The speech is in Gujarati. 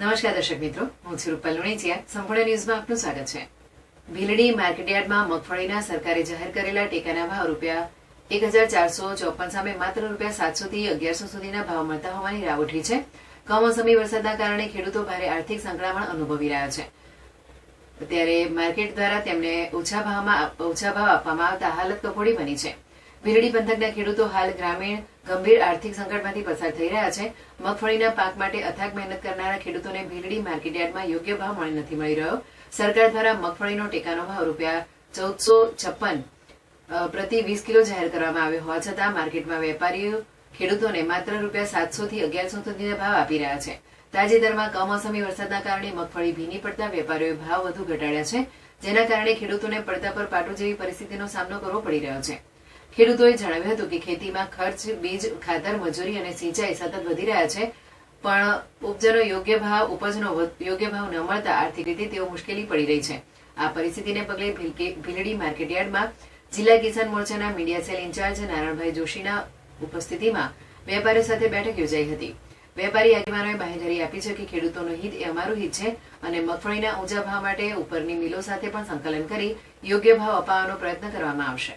નમસ્કાર દર્શક મિત્રો, હું છું રૂપલ લુણીચિયા. સંપૂર્ણ ન્યૂઝમાં આપનું સ્વાગત છે. ભીલડી માર્કેટયાર્ડમાં મગફળીના સરકારે જાહેર કરેલા ટેકાના ભાવ રૂપિયા એક હજાર ચારસો ચોપન સામે માત્ર રૂપિયા સાતસો થી અગિયારસો સુધીના ભાવ મળતા હોવાની રાવ ઉઠી છે. કમોસમી વરસાદના કારણે ખેડૂતો ભારે આર્થિક સંકળામણ અનુભવી રહ્યા છે. ત્યારે માર્કેટ દ્વારા તેમને ઓછા ભાવમાં, ઓછા ભાવ આપવામાં આવતા હાલત કફોડી બની છે. ભીલડી પંથકના ખેડૂતો હાલ ગ્રામીણ ગંભીર આર્થિક સંકટમાંથી પસાર થઈ રહ્યા છે. મગફળીના પાક માટે અથાગ મહેનત કરનારા ખેડૂતોને ભીલડી માર્કેટયાર્ડમાં યોગ્ય ભાવ મળી નથી, મળી રહ્યો. સરકાર દ્વારા મગફળીનો ટેકાનો ભાવ રૂપિયા ચૌદસો છપ્પન પ્રતિ વીસ કિલો જાહેર કરવામાં આવ્યો હોવા છતાં માર્કેટમાં વેપારીઓ ખેડૂતોને માત્ર રૂપિયા સાતસો થી અગિયારસો સુધીના ભાવ આપી રહ્યા છે. તાજેતરમાં કમોસમી વરસાદના કારણે મગફળી ભીની પડતા વેપારીઓએ ભાવ વધુ ઘટાડ્યા છે, જેના કારણે ખેડૂતોને પડતા પર પાટો જેવી પરિસ્થિતિનો સામનો કરવો પડી રહ્યો છે. ખેડૂતોએ જણાવ્યું હતું કે ખેતીમાં ખર્ચ, બીજ, ખાતર, મજૂરી અને સિંચાઈ સતત વધી રહ્યા છે, પણ ઉપજનો યોગ્ય ભાવ, ઉપજનો યોગ્ય ભાવ ન મળતા આર્થિક રીતે તેઓ મુશ્કેલી પડી રહી છે. આ પરિસ્થિતિને પગલે ભીલડી માર્કેટયાર્ડમાં જિલ્લા કિસાન મોરચાના મીડિયા સેલ ઇન્ચાર્જ નારાયણભાઈ જોશીના ઉપસ્થિતિમાં વેપારીઓ સાથે બેઠક યોજાઈ હતી. વેપારી આગેવાનોએ બાહેધરી આપી છે કે ખેડૂતોનું હિત એ અમારું હિત છે અને મગફળીના ઊંચા ભાવ માટે ઉપરની મિલો સાથે પણ સંકલન કરી યોગ્ય ભાવ અપાવવાનો પ્રયત્ન કરવામાં આવશે.